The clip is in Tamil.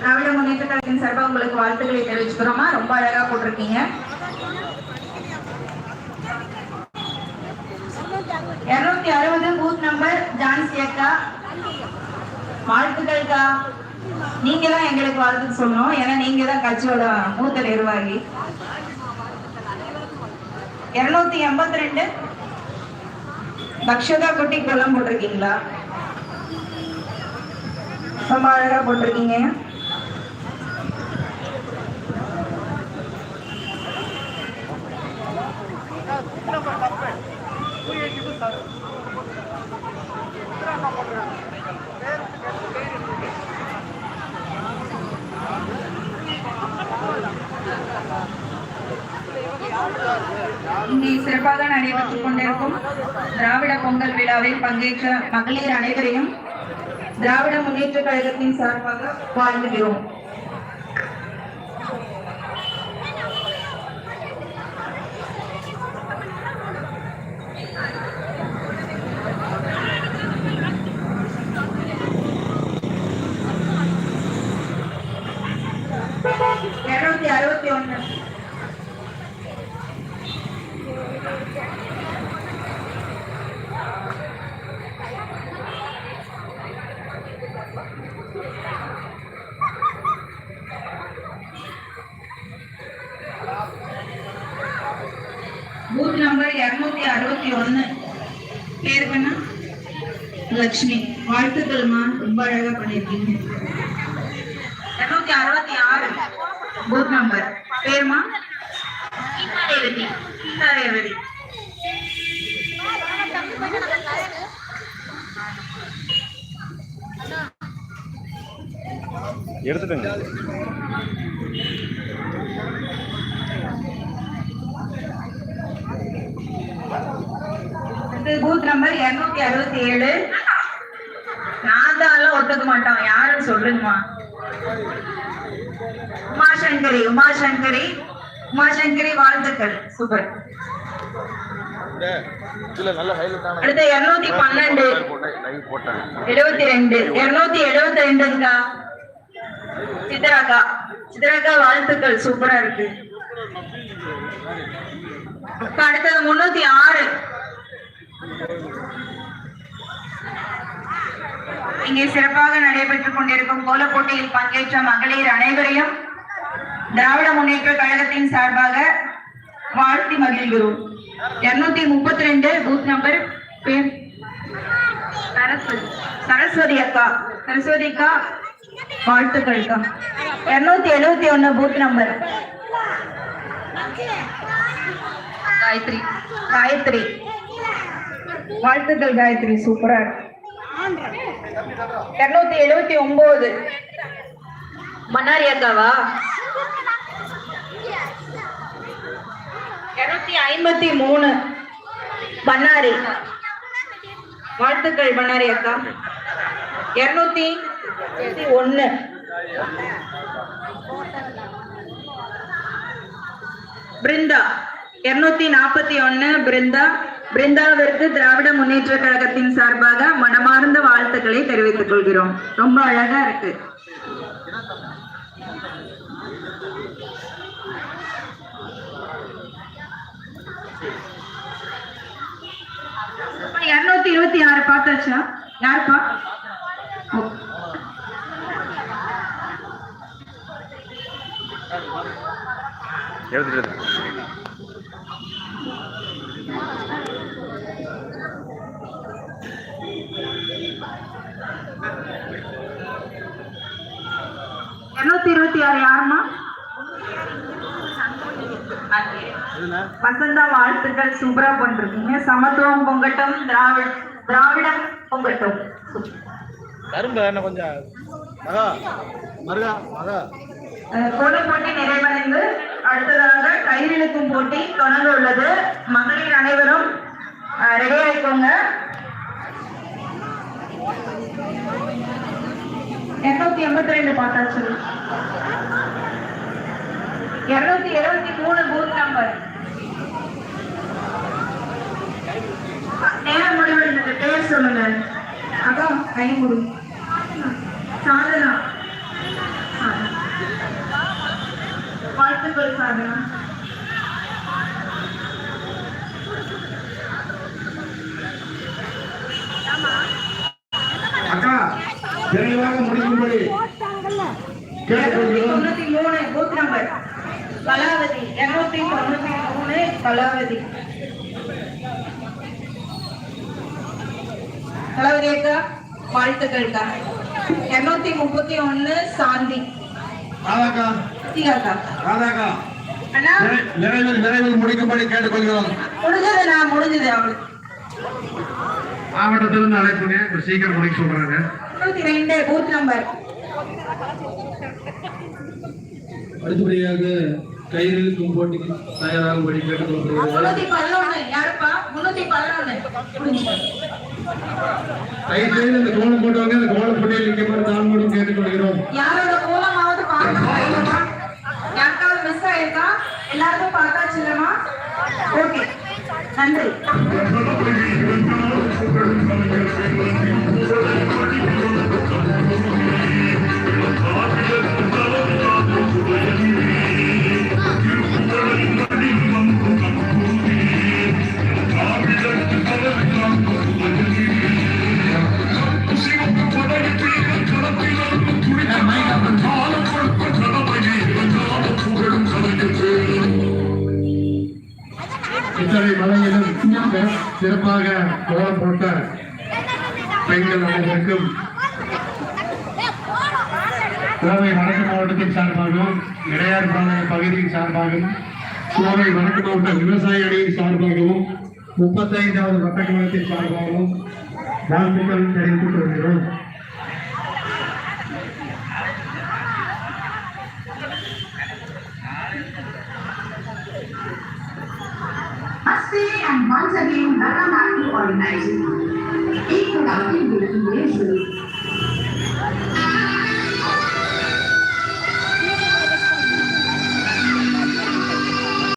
திராவிட முன்னேற்ற கழகத்தின் சார்பாக உங்களுக்கு வாழ்த்துக்களை தெரிவிச்சுக்கிறோமா? ரொம்ப அழகா போட்டிருக்கீங்க. இருநூத்தி அறுபது பூத் நம்பர் ஜான்சி அக்கா. வாழ்த்துக்கள்க்கா நீங்க தான் எங்களுக்கு வாழ்த்து சொல்லணும். ஏன்னா நீங்க தான் கட்சியோட மூத்த நிர்வாகி. இருநூத்தி எண்பத்தி ரெண்டு பக்ஷதா குட்டி கொல்லம் போட்டிருக்கீங்களா? ரொம்ப அழகா போட்டிருக்கீங்க. இங்கே சிறப்பாக நடைபெற்றுக் கொண்டிருக்கும் திராவிட பொங்கல் விழாவில் பங்கேற்ற மகளிர் அனைவரையும் திராவிட முன்னேற்ற கழகத்தின் சார்பாக வாழ்த்துகிறோம் இருநூத்தி அறுபத்தி ஒண்ணு நம்பர் இருநூத்தி அறுபத்தி ஒண்ணு. பேர் என்ன? லட்சுமி வாழ்த்துக்கள்மா ரொம்ப அழகா பண்ணிருக்கீங்க இருநூத்தி அறுபத்தி ஆறு. பூத் நம்பர் பேருமா ரேவதி ரேவதி எடுத்துட்டேங்க பூத் நம்பர் இருநூத்தி அறுபத்தி ஏழு. நான் தான் ஒத்துக்க மாட்டோம் யாருன்னு சொல்லுங்கம்மா. உமாசங்கரி உமாசங்கரி உமாசங்கரி வாழ்த்துக்கள். சூப்பர். அடுத்து இருநூத்தி பன்னெண்டு. எழுபத்தி ரெண்டு. இருநூத்தி எழுபத்தி ரெண்டுங்கா? சித்ராக்கா. சித்ராக்கா வாழ்த்துக்கள். சூப்பரா இருக்கு. அடுத்தது முன்னூத்தி ஆறு. இங்கே சிறப்பாக நடைபெற்றுக் கொண்டிருக்கும் கோல போட்டியில் பங்கேற்ற மகளிர் அனைவரையும் திராவிட முன்னேற்ற கழகத்தின் சார்பாக வாழ்த்தி மகிழ்கிறோம். இருநூத்தி முப்பத்தி ரெண்டு பூத் நம்பர் சரஸ்வதி. சரஸ்வதி அக்கா. சரஸ்வதி அக்கா வாழ்த்துக்கள் அக்கா. இருநூத்தி எழுபத்தி ஒண்ணு பூத் நம்பர் காயத்ரி காயத்ரி. வாழ்த்துக்கள் காயத்ரி சூப்பரா இருநூத்தி எழுபத்தி ஒன்பது மன்னாரி அக்காவா? இருநூத்தி ஐம்பத்தி மூணு. பண்ணாரி வாழ்த்துக்கள் பண்ணாரி அக்கா. இருநூத்தி ஒன்னு. பிருந்தா. இருநூத்தி நாற்பத்தி ஒன்னு பிருந்தா பிருந்தாவிற்கு திராவிட முன்னேற்ற கழகத்தின் சார்பாக மனமார்ந்த வாழ்த்துக்களை தெரிவித்துக் கொள்கிறோம். ரொம்ப அழகா இருக்கு. இருநூத்தி இருபத்தி ஆறு பார்த்தாச்சா? யாருப்பா? ஓ. எடுத்துட்டு இருநூத்தி இருபத்தி ஆறு யாருமா வசந்தா வாழ்த்துக்கள் சூப்பரா பண்ணிருக்கீங்க சமத்துவம் பொங்கட்டும் திராவிட திராவிடம் பொங்கட்டும். கரும்பு என்ன கொஞ்சம். மகா மருகா மகா. கோலம் போட்டி நிறைவடைந்து அடுத்ததாக கயிறிழுக்கும் போட்டி தொடங்க உள்ளது. மகளிர் அனைவரும் ரெடி ஆயிக்கோங்க இருநூத்தி எண்பத்தி ரெண்டு பார்த்தாச்சு. இருநூத்தி எழுபத்தி மூணு பூத் நம்பர் நேரம் முடிவடைந்தது பேர் சொல்லுங்க. கை முடி சாதனா. வாழ்த்துக்கள் சாதனா. அக்கா விரைவாக முடிக்கும்படி கேட்டுக்கொள்கிறோம் தொண்ணூத்தி மூணு பூத் நம்பர் கலாவதி இருநூத்தி தொண்ணூத்தி மூணு கலாவதி. கலாவதி அக்கா வாழ்த்துக்கள்க்கா இருநூத்தி முப்பத்தி ஒண்ணு சாந்தி. விரைவில் விரைவில் முடிக்கும்படி கேட்டுக்கொள்கிறோம். முடிஞ்சது நான் முடிஞ்சது அவளுக்கு. மாவட்டத்திலிருந்து அழைப்புங்க சீக்கிரம் முடிக்க சொல்றாங்க. தொண்ணூத்தி ரெண்டு பூத் நம்பர். அடுத்தபடியாக கயிறு போட்டிக்கு தயாராகும்படி கேட்டுக்கொள்கிறேன் இந்த கோலம் போட்டவங்க இந்த கோலம் போட்டியில் நிற்குமாறு நான் மூலம் கேட்டுக்கொள்கிறோம். யாரோட கோலமாவது யாருக்காவது மிஸ் ஆயிருக்கா? எல்லாருக்கும் பார்த்தாச்சு இல்லமா ஓகே. நன்றி. சிறப்பாக கோலம் போட்ட பெண்கள் அனைவருக்கும் கோவை வடக்கு மாவட்டத்தின் சார்பாகவும் இடையார் பாளையம் பகுதியின் சார்பாகவும் கோவை வடக்கு மாவட்ட விவசாய அணியின் சார்பாகவும் முப்பத்தைந்தாவது வட்டக்கழகத்தின் சார்பாகவும் வாழ்த்துக்கள் தெரிவித்துக் கொள்கிறோம். Namaste and once again Dharamaki organizing. Take a round in